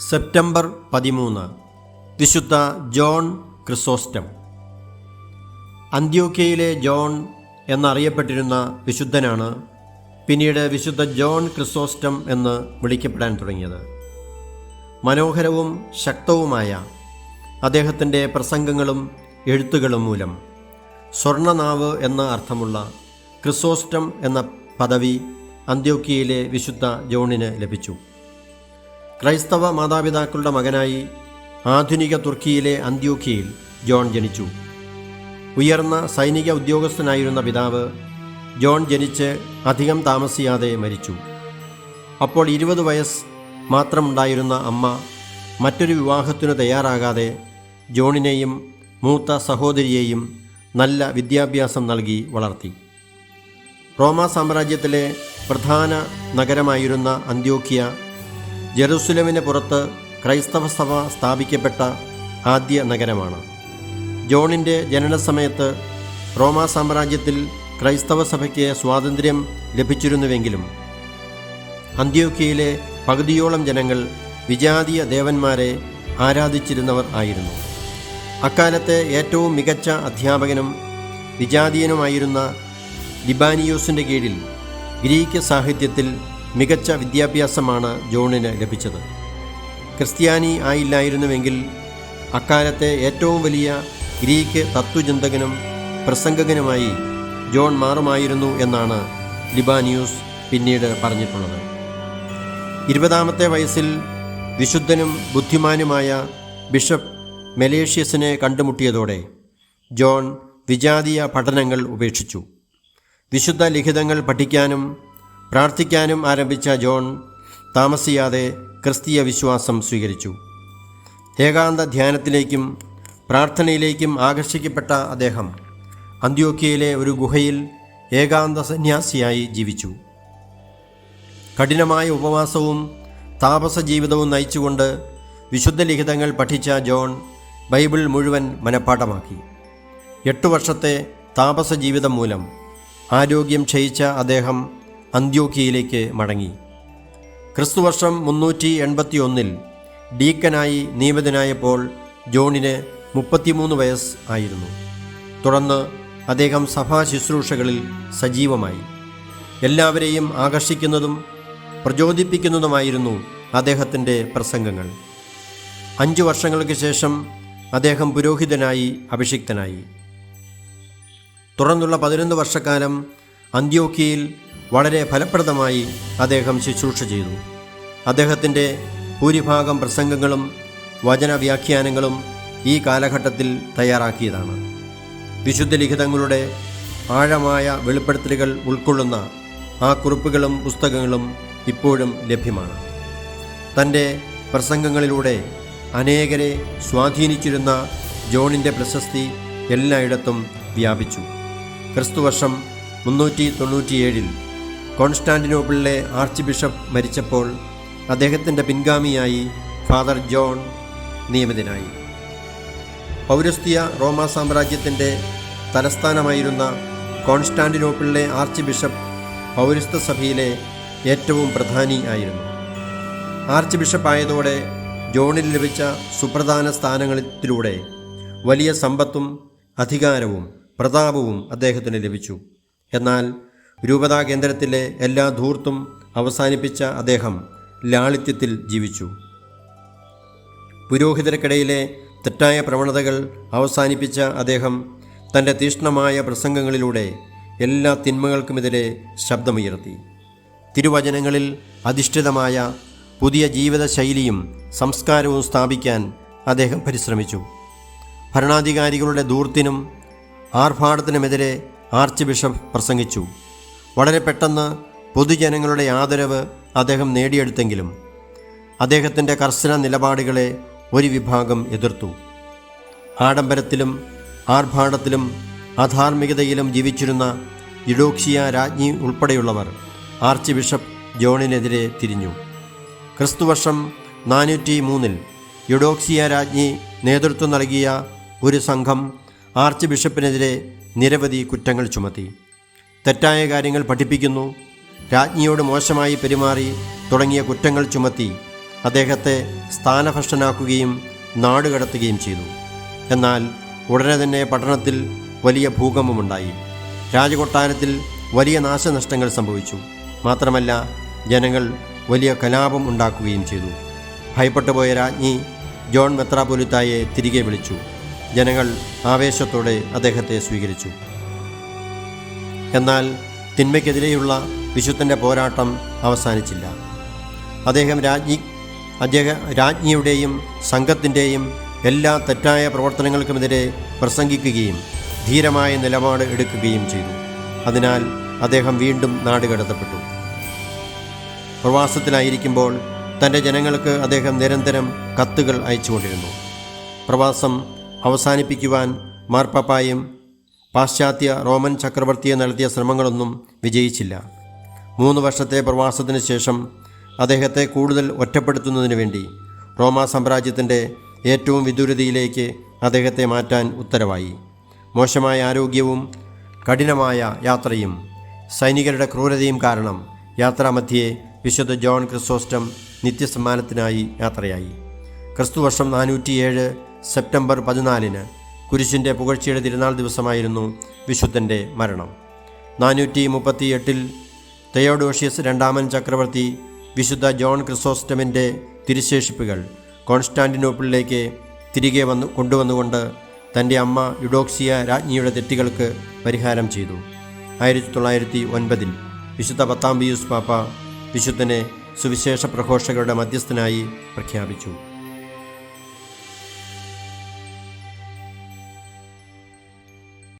September പതിമൂന്ന്. വിശുദ്ധ John Chrysostom. അന്ത്യോക്കയിലെ John എന്നറിയപ്പെട്ടിരുന്ന വിശുദ്ധനാണ് പിന്നീട് വിശുദ്ധ ജോൺ ക്രിസോസ്റ്റം എന്ന് വിളിക്കപ്പെടാൻ തുടങ്ങിയത്. മനോഹരവും ശക്തവുമായ അദ്ദേഹത്തിന്റെ പ്രസംഗങ്ങളും എഴുത്തുകളും മൂലം സ്വർണനാവ് എന്ന അർത്ഥമുള്ള ക്രിസോസ്റ്റം എന്ന പദവി അന്ത്യോക്കിയയിലെ വിശുദ്ധ ജോണിന് ലഭിച്ചു. ക്രൈസ്തവ മാതാപിതാക്കളുടെ മകനായി ആധുനിക തുർക്കിയിലെ അന്ത്യോക്കിയയിൽ ജോൺ ജനിച്ചു. ഉയർന്ന സൈനിക ഉദ്യോഗസ്ഥനായിരുന്ന പിതാവ് ജോൺ ജനിച്ച് അധികം താമസിയാതെ മരിച്ചു. അപ്പോൾ ഇരുപത് വയസ്സ് മാത്രമുണ്ടായിരുന്ന അമ്മ മറ്റൊരു വിവാഹത്തിനു തയ്യാറാകാതെ ജോണിനെയും മൂത്ത സഹോദരിയെയും നല്ല വിദ്യാഭ്യാസം നൽകി വളർത്തി. റോമാ സാമ്രാജ്യത്തിലെ പ്രധാന നഗരമായിരുന്ന അന്ത്യോക്കിയ ജെറുസലമിന് പുറത്ത് ക്രൈസ്തവ സഭ സ്ഥാപിക്കപ്പെട്ട ആദ്യ നഗരമാണ്. ജോണിന്റെ ജനനസമയത്ത് റോമാ സാമ്രാജ്യത്തിൽ ക്രൈസ്തവ സഭയ്ക്ക് സ്വാതന്ത്ര്യം ലഭിച്ചിരുന്നുവെങ്കിലും അന്ത്യോക്കിയയിലെ പകുതിയോളം ജനങ്ങൾ വിജാതീയ ദേവന്മാരെ ആരാധിച്ചിരുന്നവർ ആയിരുന്നു. അക്കാലത്തെ ഏറ്റവും മികച്ച അധ്യാപകനും വിജാതീയനുമായിരുന്ന ലിബാനിയോസിന്റെ കീഴിൽ ഗ്രീക്ക് സാഹിത്യത്തിൽ മികച്ച വിദ്യാഭ്യാസമാണ് ജോണിന് ലഭിച്ചത്. ക്രിസ്ത്യാനി ആയില്ലായിരുന്നുവെങ്കിൽ അക്കാലത്തെ ഏറ്റവും വലിയ ഗ്രീക്ക് തത്വചിന്തകനും പ്രസംഗകനുമായി ജോൺ മാറുമായിരുന്നു എന്നാണ് ലിബാനിയൂസ് പിന്നീട് പറഞ്ഞിട്ടുള്ളത്. ഇരുപതാമത്തെ വയസ്സിൽ വിശുദ്ധനും ബുദ്ധിമാനുമായ ബിഷപ്പ് മെലേഷ്യസിനെ കണ്ടുമുട്ടിയതോടെ ജോൺ വിജാതീയ പഠനങ്ങൾ ഉപേക്ഷിച്ചു. വിശുദ്ധ ലിഖിതങ്ങൾ പഠിക്കാനും പ്രാർത്ഥിക്കാനും ആരംഭിച്ച ജോൺ താമസിയാതെ ക്രിസ്തീയ വിശ്വാസം സ്വീകരിച്ചു. ഏകാന്ത ധ്യാനത്തിലേക്കും പ്രാർത്ഥനയിലേക്കും ആകർഷിക്കപ്പെട്ട അദ്ദേഹം അന്ത്യോക്കിയയിലെ ഒരു ഗുഹയിൽ ഏകാന്ത സന്യാസിയായി ജീവിച്ചു. കഠിനമായ ഉപവാസവും താപസ ജീവിതവും നയിച്ചുകൊണ്ട് വിശുദ്ധ ലിഖിതങ്ങൾ പഠിച്ച ജോൺ ബൈബിൾ മുഴുവൻ മനഃപ്പാഠമാക്കി. എട്ടു വർഷത്തെ താപസ ജീവിതം മൂലം ആരോഗ്യം ക്ഷയിച്ച അദ്ദേഹം അന്ത്യോക്കിയയിലേക്ക് മടങ്ങി. ക്രിസ്തുവർഷം മുന്നൂറ്റി എൺപത്തി ഒന്നിൽ ഡീക്കനായി നിയമിതനായപ്പോൾ ജോണിന് മുപ്പത്തിമൂന്ന് വയസ്സ് ആയിരുന്നു. തുടർന്ന് അദ്ദേഹം സഭാ ശുശ്രൂഷകളിൽ സജീവമായി. എല്ലാവരെയും ആകർഷിക്കുന്നതും പ്രചോദിപ്പിക്കുന്നതുമായിരുന്നു അദ്ദേഹത്തിന്റെ പ്രസംഗങ്ങൾ. അഞ്ചു വർഷങ്ങൾക്ക് ശേഷം അദ്ദേഹം പുരോഹിതനായി അഭിഷിക്തനായി. തുടർന്നുള്ള പതിനൊന്ന് വർഷക്കാലം അന്ത്യോക്കിയയിൽ വളരെ ഫലപ്രദമായി അദ്ദേഹം ശുശ്രൂഷ ചെയ്തു. അദ്ദേഹത്തിന്റെ ഭൂരിഭാഗം പ്രസംഗങ്ങളും വചനവ്യാഖ്യാനങ്ങളും ഈ കാലഘട്ടത്തിൽ തയ്യാറാക്കിയതാണ്. വിശുദ്ധ ലിഖിതങ്ങളുടെ ആഴമായ വെളിപ്പെടുത്തലുകൾ ഉൾക്കൊള്ളുന്ന ആ കുറിപ്പുകളും പുസ്തകങ്ങളും ഇപ്പോഴും ലഭ്യമാണ്. തന്റെ പ്രസംഗങ്ങളിലൂടെ അനേകരെ സ്വാധീനിച്ചിരുന്ന ജോണിന്റെ പ്രശസ്തി എല്ലായിടത്തും വ്യാപിച്ചു. ക്രിസ്തുവർഷം മുന്നൂറ്റി തൊണ്ണൂറ്റിയേഴിൽ കോൺസ്റ്റാന്റിനോപ്പിളിലെ ആർച്ച് ബിഷപ്പ് മരിച്ചപ്പോൾ അദ്ദേഹത്തിന്റെ പിൻഗാമിയായി ഫാദർ ജോൺ നിയമിതനായി. പൗരസ്ത്യ റോമാ സാമ്രാജ്യത്തിന്റെ തലസ്ഥാനമായിരുന്ന കോൺസ്റ്റാന്റിനോപ്പിളിലെ ആർച്ച് ബിഷപ്പ് പൗരസ്ത്യ സഭയിലെ ഏറ്റവും പ്രധാനി ആയിരുന്നു. ആർച്ച് ബിഷപ്പായതോടെ ജോണിൽ ലഭിച്ച സുപ്രധാന സ്ഥാനങ്ങളിലൂടെ വലിയ സമ്പത്തും അധികാരവും പ്രതാപവും അദ്ദേഹത്തിന് ലഭിച്ചു. എന്നാൽ രൂപതാ കേന്ദ്രത്തിലെ എല്ലാ ധൂർത്തും അവസാനിപ്പിച്ച അദ്ദേഹം ലാളിത്യത്തിൽ ജീവിച്ചു. പുരോഹിതർക്കിടയിലെ തെറ്റായ പ്രവണതകൾ അവസാനിപ്പിച്ച അദ്ദേഹം തന്റെ തീഷ്ണമായ പ്രസംഗങ്ങളിലൂടെ എല്ലാ തിന്മകൾക്കുമെതിരെ ശബ്ദമുയർത്തി. തിരുവചനങ്ങളിൽ അധിഷ്ഠിതമായ പുതിയ ജീവിതശൈലിയും സംസ്കാരവും സ്ഥാപിക്കാൻ അദ്ദേഹം പരിശ്രമിച്ചു. ഭരണാധികാരികളുടെ ദൂർത്തിനും ആർഭാടത്തിനുമെതിരെ ആർച്ച് ബിഷപ്പ് പ്രസംഗിച്ചു. വളരെ പെട്ടെന്ന് പൊതുജനങ്ങളുടെ ആദരവ് അദ്ദേഹം നേടിയെടുത്തെങ്കിലും അദ്ദേഹത്തിന്റെ കർശന നിലപാടുകളെ ഒരു വിഭാഗം എതിർത്തു. ആഡംബരത്തിലും ആർഭാടത്തിലും അധാർമികതയിലും ജീവിച്ചിരുന്ന ഇഡോക്ഷിയ രാജ്ഞി ഉൾപ്പെടെയുള്ളവർ ആർച്ച് ബിഷപ്പ് ജോണിനെതിരെ തിരിഞ്ഞു. ക്രിസ്തുവർഷം നാനൂറ്റി മൂന്നിൽ യുഡോക്സിയ രാജ്ഞി നേതൃത്വം നൽകിയ ഒരു സംഘം ആർച്ച് ബിഷപ്പിനെതിരെ നിരവധി കുറ്റങ്ങൾ ചുമത്തി. തെറ്റായ കാര്യങ്ങൾ പഠിപ്പിക്കുന്നു. രാജ്ഞിയോട് മോശമായി പെരുമാറി തുടങ്ങിയ കുറ്റങ്ങൾ ചുമത്തി അദ്ദേഹത്തെ സ്ഥാനഭ്രഷ്ടനാക്കുകയും നാടുകടത്തുകയും ചെയ്തു. എന്നാൽ ഉടനെ തന്നെ പട്ടണത്തിൽ വലിയ ഭൂകമ്പമുണ്ടായി. രാജകൊട്ടാരത്തിൽ വലിയ നാശനഷ്ടങ്ങൾ സംഭവിച്ചു. മാത്രമല്ല ജനങ്ങൾ വലിയ കലാപം ഉണ്ടാക്കുകയും ചെയ്തു. ഭയപ്പെട്ടുപോയ രാജ്ഞി ജോൺ മെത്രാപൊലിത്തായെ തിരികെ വിളിച്ചു. ജനങ്ങൾ ആവേശത്തോടെ അദ്ദേഹത്തെ സ്വീകരിച്ചു. എന്നാൽ തിന്മയ്ക്കെതിരെയുള്ള വിശുദ്ധന്റെ പോരാട്ടം അവസാനിച്ചില്ല. അദ്ദേഹം രാജ്ഞി അദ്ദേഹം രാജ്ഞിയുടെയും സംഘത്തിന്റെയും എല്ലാ തെറ്റായ പ്രവർത്തനങ്ങൾക്കുമെതിരെ പ്രസംഗിക്കുകയും ധീരമായ നിലപാട് എടുക്കുകയും ചെയ്തു. അതിനാൽ അദ്ദേഹം വീണ്ടും നാടുകടത്തപ്പെട്ടു പ്രവാസത്തിലായിരിക്കുമ്പോൾ തന്റെ ജനങ്ങൾക്ക് അദ്ദേഹം നിരന്തരം കത്തുകൾ അയച്ചുകൊണ്ടിരുന്നു. പ്രവാസം അവസാനിപ്പിക്കുവാൻ മാർപ്പാപ്പായും പാശ്ചാത്യ റോമൻ ചക്രവർത്തിയെ നടത്തിയ ശ്രമങ്ങളൊന്നും വിജയിച്ചില്ല. മൂന്ന് വർഷത്തെ പ്രവാസത്തിന് ശേഷം അദ്ദേഹത്തെ കൂടുതൽ ഒറ്റപ്പെടുത്തുന്നതിന് വേണ്ടി റോമാ സാമ്രാജ്യത്തിന്റെ ഏറ്റവും വിദൂരതയിലേക്ക് അദ്ദേഹത്തെ മാറ്റാൻ ഉത്തരവായി. മോശമായ ആരോഗ്യവും കഠിനമായ യാത്രയും സൈനികരുടെ ക്രൂരതയും കാരണം യാത്രാമധ്യേ വിശുദ്ധ ജോൺ ക്രിസോസ്റ്റം നിത്യസമ്മാനത്തിനായി യാത്രയായി. ക്രിസ്തുവർഷം നാനൂറ്റിയേഴ് സെപ്റ്റംബർ പതിനാലിന് കുരിശിന്റെ പുകഴ്ചയുടെ തിരുനാൾ ദിവസമായിരുന്നു വിശുദ്ധന്റെ മരണം. നാനൂറ്റി മുപ്പത്തി എട്ടിൽ തെയോഡോഷ്യസ് രണ്ടാമൻ ചക്രവർത്തി വിശുദ്ധ ജോൺ ക്രിസോസ്റ്റമിന്റെ തിരുശേഷിപ്പുകൾ കോൺസ്റ്റാന്റിനോപ്പിളിലേക്ക് തിരികെ വന്നു കൊണ്ടുവന്നുകൊണ്ട് തന്റെ അമ്മ യുഡോക്സിയ രാജ്ഞിയുടെ തെറ്റുകൾക്ക് പരിഹാരം ചെയ്തു. ആയിരത്തി തൊള്ളായിരത്തി ഒൻപതിൽ വിശുദ്ധ പത്താം പിയൂസ് പാപ്പ വിശുദ്ധനെ സുവിശേഷ പ്രഘോഷകരുടെ മധ്യസ്ഥനായി പ്രഖ്യാപിച്ചു.